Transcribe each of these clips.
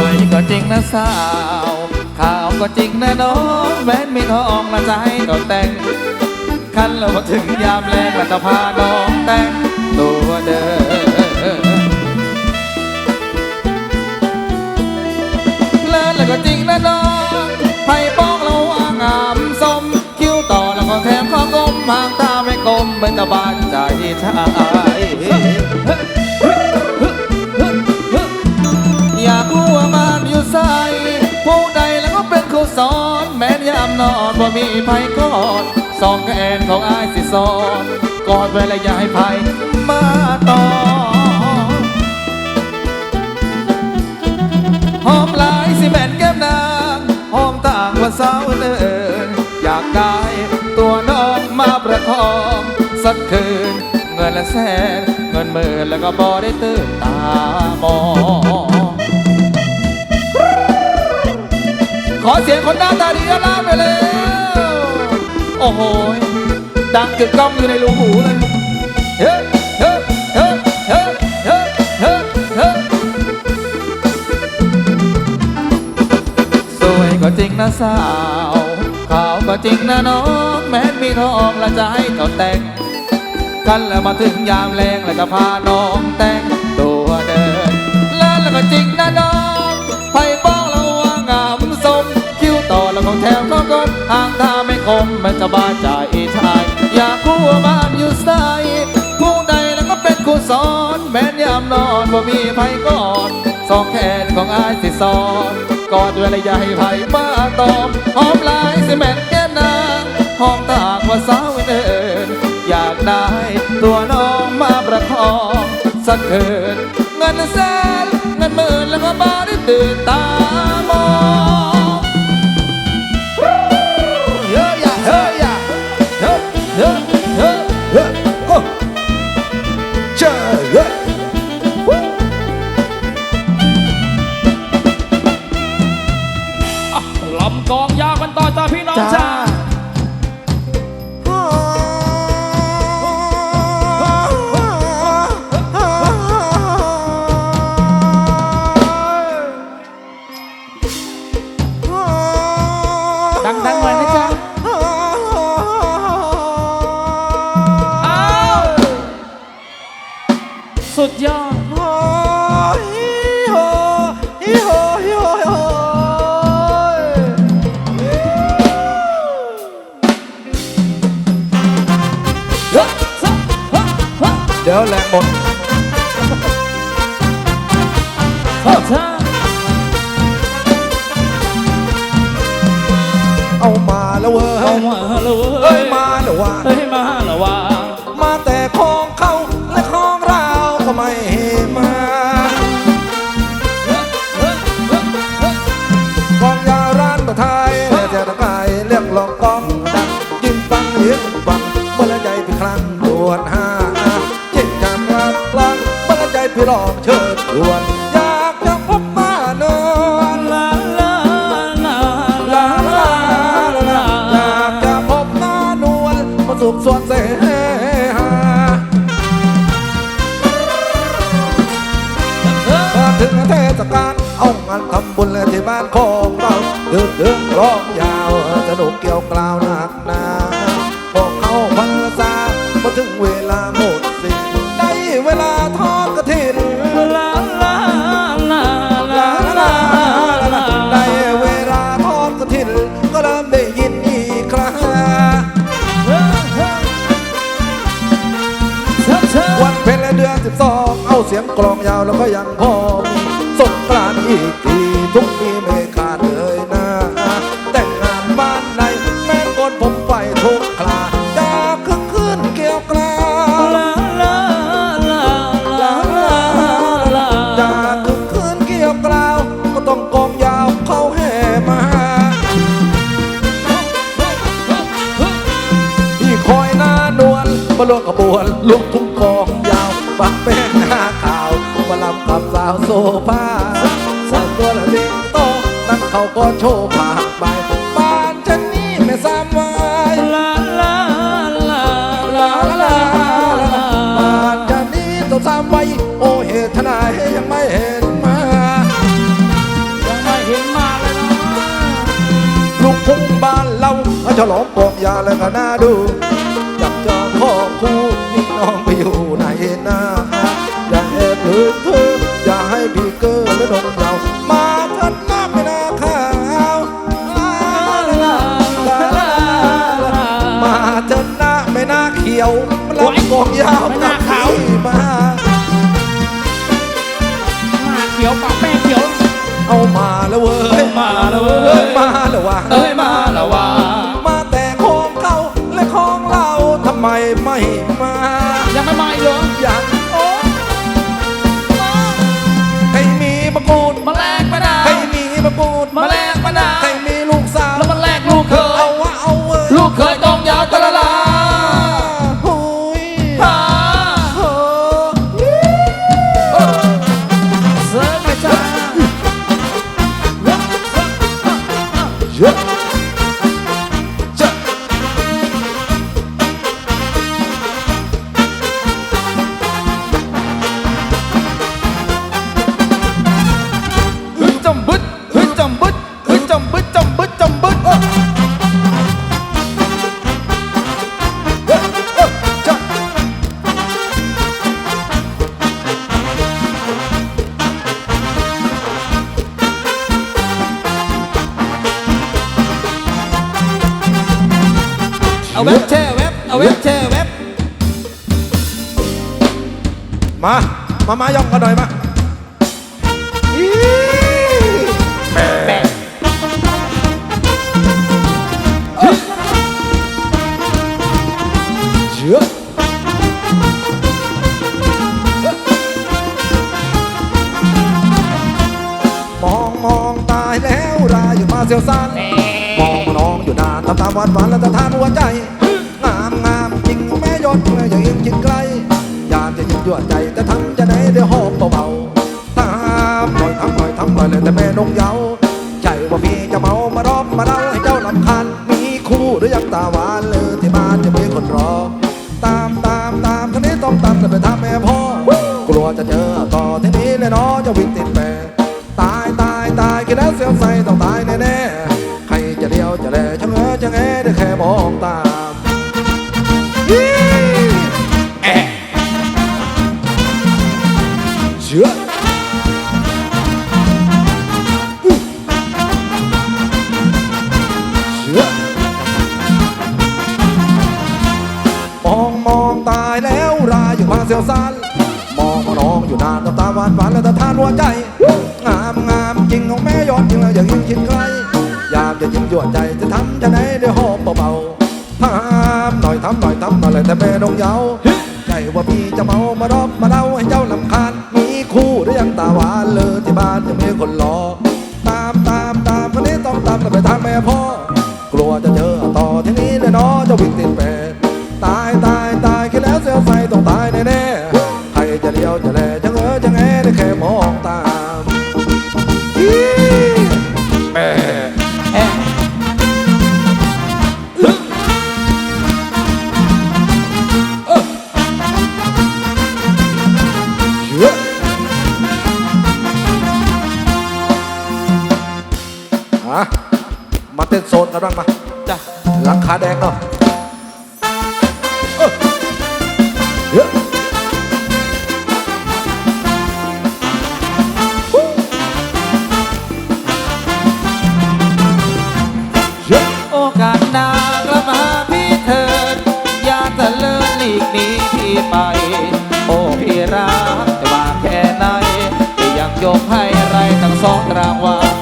วยก็จริงนะสาว ข่าวก็จริงนะน้องแม้นมีทองละให้ก็แต่ง คันแล้วพอถึงยามแรงละจะพาน้องแต่งตัวเดินเลิศแล้วก็จริงนะน้องไผ่ปองเราว่างามสม คิ้วต่อแล้วก็แถมข้อกลมหางตาไม่กลมเป็นตะบานใจชา อนว่ามีภัยกอดสองแขนของอายสิสอนกอดไว้และอย่าให้ภัยมาต่อหอมลายสิแม่นแก้มนางหอมต่างว่าสาวเดินอยากได้ตัวน้องมาประคองสักคืน เงินละแสนเงินหมื่นแล้วก็บอได้ตื่นตามองขอเสียงคนหน้าตาดีด้านล่างไปเลย โอ้โห ดังกึกก้องอยู่ในรูหูเลยเฮ้เฮ้เฮ้เฮ้เฮ้เฮ้เฮ้สวยก็จริงนะสาวขาวก็จริงนะน้องแม้มีทองละจะให้เขาแต่ง กันแล้วมาถึงยามแรงแล้วก็พาน้องแต่งตัวเดินแล้วแล้วก็จริงนะน้อง มมันจะบาดใจชาย อยากคู่บ้านอยู่ใสผู้ใดแล้วก็เป็นครูสอน แม้นยามนอนว่ามีไผก่อนสองแขนของอายสิสอนกอดด้วยละอย่าให้ไผ่มาตอมหอมลายสิแม่นแก้นางหอมตากว่าสาวเดินอยากได้ตัวน้องมาประคองสักคืนเงินแสนเงินหมื่นแล้วก็บาได้ตื่นตามอง ร้องยาวสนุกเกี่ยวกล่าวหนักหนาพวกเขาพันษาพอถึงเวลาหมดสิ้นได้เวลาทอดกระถินลาลาลาลาลาลาลาลาได้เวลาทอดกระถินก็เริ่มได้ยินอีกครั้งวันเพ็ญและเดือนสิบสองเอาเสียงกลองยาวแล้วก็ยังพอาลวงกระบวนลุกทุ่งกองยาวฝักเป็นหน้าข่าวมาลำกับสาวโซฟาสาวตัวละเด็กโตนั่งเขาก็โชว์ผากใบบ้านฉันนี่ไม่สามวายลาลาลาลาลาบ้านฉันนี่ต้องสามไวัโอ้เหตุทนายยังไม่เห็นมายังไม่เห็นมาเลยนะลูกพุ่งบ้านเราฉลองกอกยาแล้ก็น่าดู องไปอยู่ไหนนะอย่าแอบลืมเธออย่าให้พี่เกอและนงยาวมาทันน้ำไม่น่าข้าวลาลาลาลาลามาเถอะนะไม่น่าเขียวมันรับกองยาวไม่น่าขาวพี่มาหน้าเขียวปากแป้งเขียวเอามาแล้วเว้ยมาแล้วเว้เอ้ยยมาแล้ววะ เอาเว็บแช่เว็บเอาเว็บแช่เว็บมา มา มาย่องกันหน่อยมาอีแปะเยอะมองมองตายแล้วรายอยู่มาเสียวสั้น ตาหวานหวานแล้วตะทานหัวใจ งามงามจริงแม่ยอดเลยอย่ายิงจิตไกลอยากจะยิงยั่วใจแต่ทำจะไหนเดี๋ยวหอมเบาๆตามหน่อยทำหน่อยทำหน่อยเลยแต่แม่นงเยาใจว่าพี่จะเมามารอบมาเล่าให้เจ้าลำคันมีคู่หรือยังตาหวานเลยที่บ้านจะมีคนรอ ตามตามตามคนนี้ต้องตามแต่ไปทำแม่พ่อกลัวจะเจอต่อที่นี้เลยเนาะจะวิ่งติดแปรตายตายตายกินแล้วเสียวใส่ต้องตายแน่ เยแต่แม่นงเยาใจว่าพี่จะเมามารอบมาเล่าให้เจ้าลำคาญมีคู่หรือยังตาหวานเลยที่บ้านยังมีคนรอ ก็ยังยกให้ไรทั้งสองรางวัล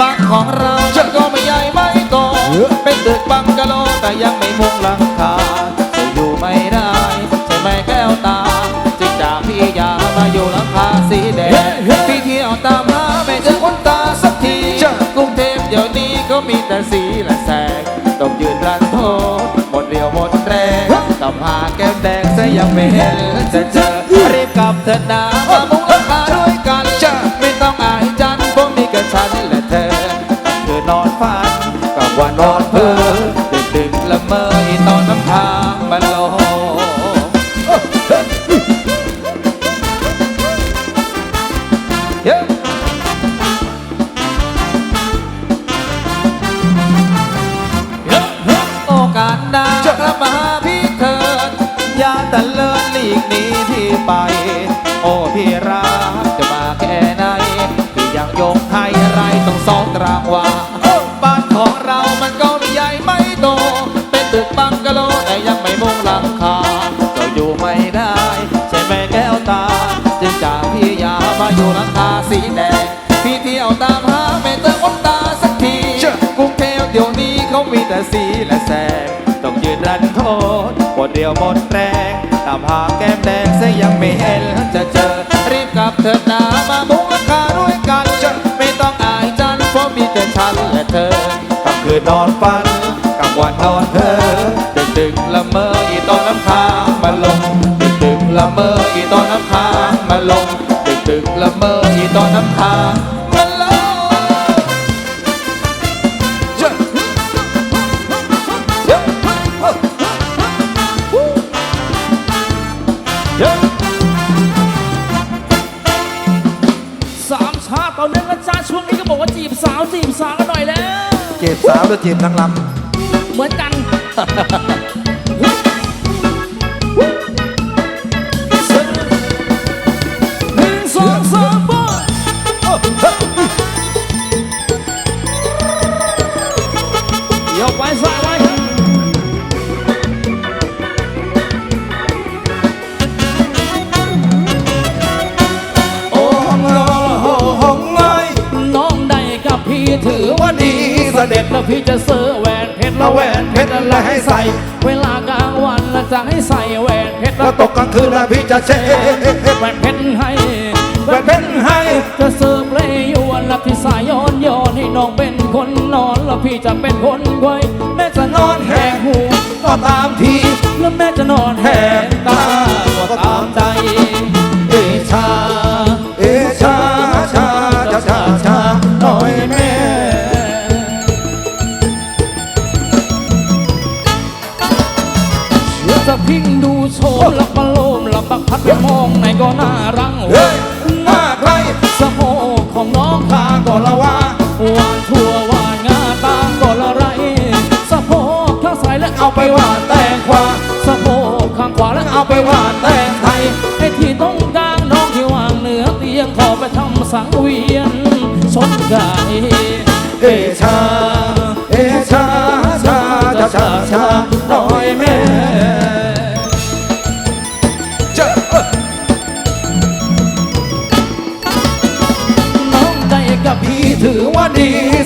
บ้านของเราฉันก็ไม่ใหญ่ไม่โตเยอะเป็นตึกบังกะโลแต่ยังไม่มุงหลังคาจะอยู่ไม่ได้ใช่ไหมแก้วตาจึงจากพี่ยามาอยู่หลังคาสีแดงพี่เที่ยวตามหาไม่เจอคนตาสักทีจ้ะกรุงเทพเดี๋ยวนี้ก็มีแต่สีและแสงต้องยืนรันโทหมดเรียวหมดแรงกับหาแก้มแดงซะยังไม่เห็นจะเจอรีบกลับเถิดนามามุง นอนฝันกับวันนอนเพ้อดึกดึกๆละเมอตอนน้ำทางมันโลเย้เย้เย้านดากลับมาหาพี่เถิดอย่าตะเลินหลีกหนีพี่ไป โอ้พี่รัก สีแดงพี่เที่ยวตามหาไม่เติมคนตาสักทีเชื่อกรุงเทพเดี๋ยวนี้เขามีแต่สีและแสงต้องยืนรันโทษหมดเดียวหมดแรงตามหาแก้มแดงซะยังไม่เห็นจะเจอรีบกลับเถิดนามาบุกราคาด้วยกันไม่ต้องอายจันเพราะมีแต่ฉันและเธอกลางคืนนอนฝันกลางวันนอนเพ้อดึกดึกๆละเมออีตอนน้ำค้างมาลงดึกดึกๆละเมออีตอนน้ำค้างมาลง ดึกดึกๆละเมออีตอนน้ำค้างมาลงสามชาติต่อเนื่องนะจ๊ะช่วงนี้ก็บอกว่าจีบสาวจีบสาวกันหน่อยแล้วจีบสาวหรือจีบนางลเหมือนกัน แล้วพี่จะซื้อแหวนเพชรและแหวนเพชรและให้ใส่ เวลากลางวันแล้วจะให้ใส่แหวนเพชรแล้แล้ววตกกลางคืนแล้วพี่จะเช็คแหวนเพชรให้แหวนเพชรให้จะซื้อเพลงยวนแล้วพี่สายย้อนย้อนให้น้องเป็นคนนอนแล้วพี่จะเป็นคนไว้แม่จะนอนแหกหูก็ตามทีแล้วแม่จะนอนแหกตาก็ ก็น่ารังเฮ้ยหน้าใครสะโพกของน้องข้าก็ละว่าหวานทั่วหวานงาตางก็ละไร สะโพกข้างซ้ายแล้วเอาไปหวานแตงขวาสะโพกข้างขวาแล้วเอาไปหวานแตงไทยไอ้ที่ตรงกลางน้องที่วางเหนือเตียงขอไปทำสังเวียนชนไก่เอชา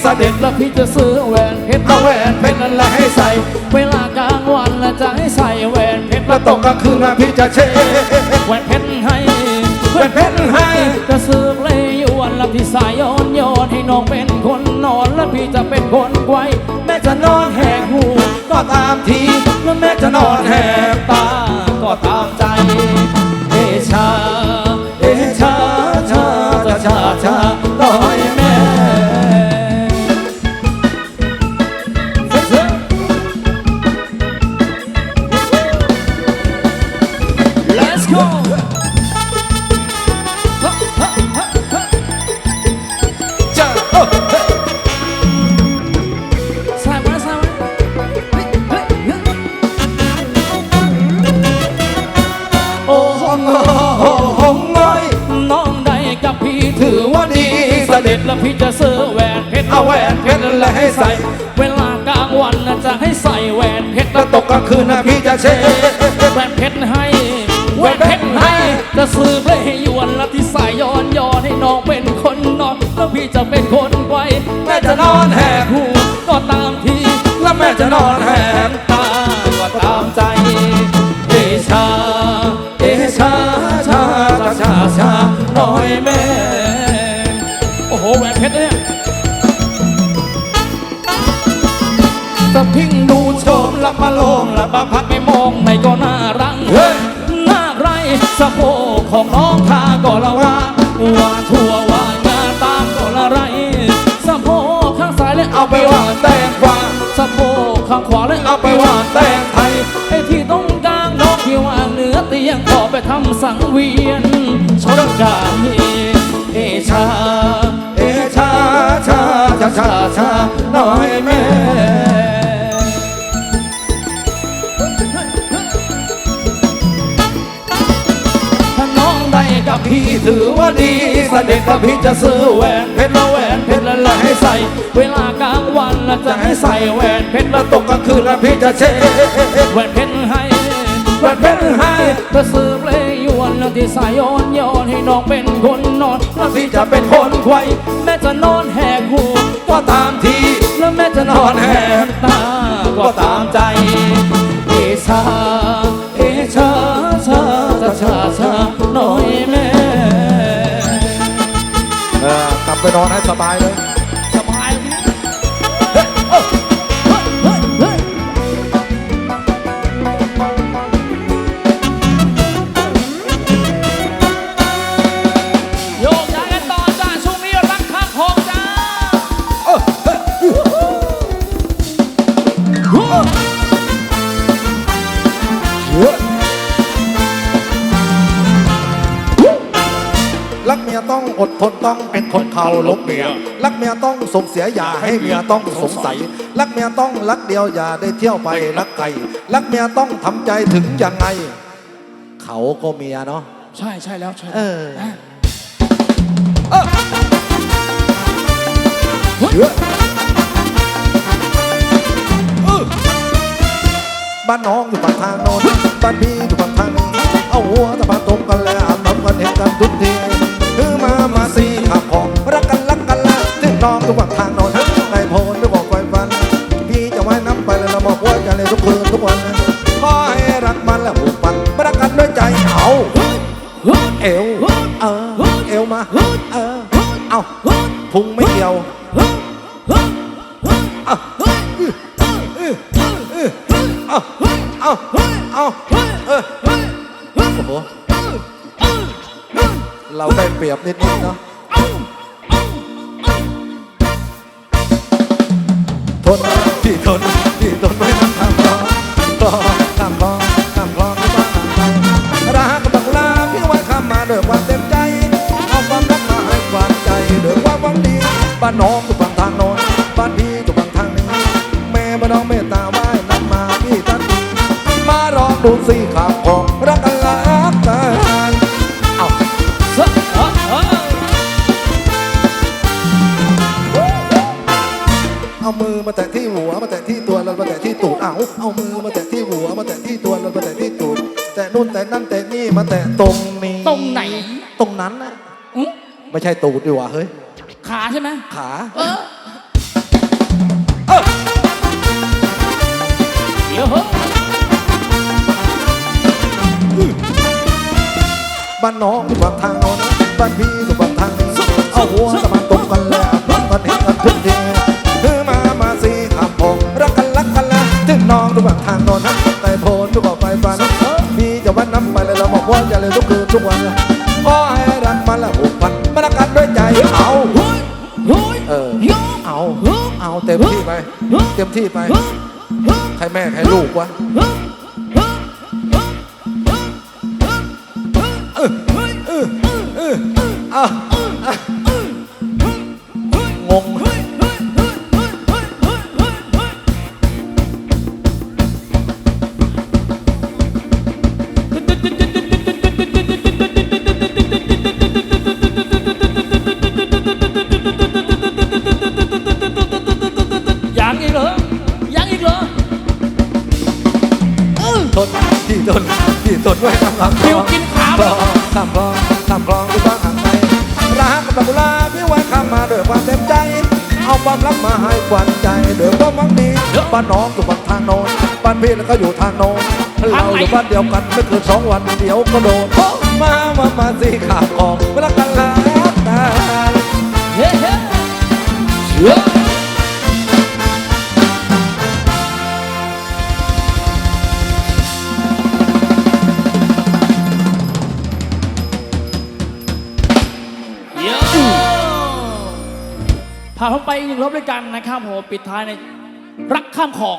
สด็จแล้วพี่จะซื้อแหวนเพชรและแหวนเพชรนั่นแหละให้ใส่ เวลากลางวันแล้วจะให้ใส่แหวนเพชรแล้วตกกลางคืนแล้วพี่จะเช็คแหวนเพชรให้แหวนเพชรให้จะซื้อเลยยวนแล้วพี่สายย้อนย้อนให้น้องเป็นคนนอนแล้วพี่จะเป็นคนไกวแม่จะนอนแหกหูก็ตามทีแล้วแม่จะนอนแหกตาก็ จะให้ใส่แหวนเพชรแล้วตกกลางคืนนะพี่จะเช็คแหวนเพชรให้แหวนเพชรให้จะซื้อเพล บมาพัดไม่มองไม่ก็น่ารังเฮ้ยหน้าไรสะโพกของน้องทาก็ละว่าหวานทั่วหวานงาตามก็ละไรสะโพกข้างซ้ายเลยเอาไปหวาวหานแตงกวาสะโพกข้างขวาเลยเอาไปหวาวหานแตงไทยไอ้ที่ตรงกลางน้องที่วางเหนือเตียงขอไปทำสังวี เด็จพระพี่จะซื้อแหวนเพชรละแหวนเพชรละละให้ใส่ เวลากลางวันละจะให้ใส่แหวนเพชรละตกกลางคืนละพี่จะเช็ดแหวนเพชรให้แหวนเพชรให้ก็ซื้อเพลงยวนแล้วที่สายย้อนย้อนให้น้องเป็นคนนอนแล้วพี่จะเป็นคนไขว้แม่จะนอนแหกหูก็ตามทีแล้วแม่จะนอนแหกตาก็ตามใจ สบาย องอดทนต้องเป็นคนเขาลบเมียรักเมียต้องส่งเสียอย่าให้เมียต้องสงสัย รักเมียต้องรักเดียวอย่าได้เที่ยวไปรักไกลรักเมียต้องทำใจถึงยังไง เขาก็เมียเนาะใช่ใช่แล้วใช่เอแล้วอเยอะบ้านน้องอยู่ฝั่งทางโน้นบ้านพี่อยู่ ทนที่ทนที่ทนไว้น้ำทางรอรอข้ามคลองข้ามคลองที่บ้านห่างรักบังลาพี่ไว้ข้ามมาด้วยความเต็มใจ เอาความรักมาให้ความใจด้วยความหวังดีบ้านน้องอยู่ฝั่งทางโน้นบ้านพี่อยู่ฝั่งทางนี้แม่บ้านน้องเมตตาไหว้นำมาพี่ทันทีมาลองดูสิขับ เอาเอามือมาแตะที่หัวมาแตะที่ตัวแล้วมาแตะที่ตูดแตะนู่นแตะนั่นแตะนี่มาแตะตรงนี้ตรงไหน ตรงนั้นนะอื้อไม่ใช่ตูดดีกว่าเฮ้ยขาใช่ไหมขา เออเดี๋ยวเฮ้ยบ้านน้องอยู่ฝั่งทางโน้นบ้านพี่อยู่ฝั่งทางนี้เอาหัวสะพานตรงกันแล้ว ถึงน้องอยู่ฝั่งทางโน้นแต่โพนทุกบอกไฟฟันพี่จะวันน้ำไปเลยเราบอกว่าจะเลยทุกคืนทุกวันขอให้รักมันและผูกพันมารักกันด้วยใจเอาเฮ้ยเฮ้ยเออโยกเอาเฮ้ยเอาเต็มที่ไปเต็มที่ไปเฮ้ยเฮ้ยใครแม่ใครลูกวะเฮ้ยเฮ้ยเฮ้ยเฮ้ยเฮ้ยเฮ้ยอ่ เอาความรักมาให้ควันใจเดือดก็มังดีบ้านน้องอยู่บ้านทางโน้นบ้านพี่แล้วก็อยู่ทางโน้นเราอยู่บ้านเดียวกันไม่เกินสองวันเดี๋ยวก็โดนมามามาสิขาดของเวลากันแล้วกันเฮ้เฮ้ พาเขาไปอีกหนึ่งรอบด้วยกันนะครับผมปิดท้ายในรักข้ามคลอง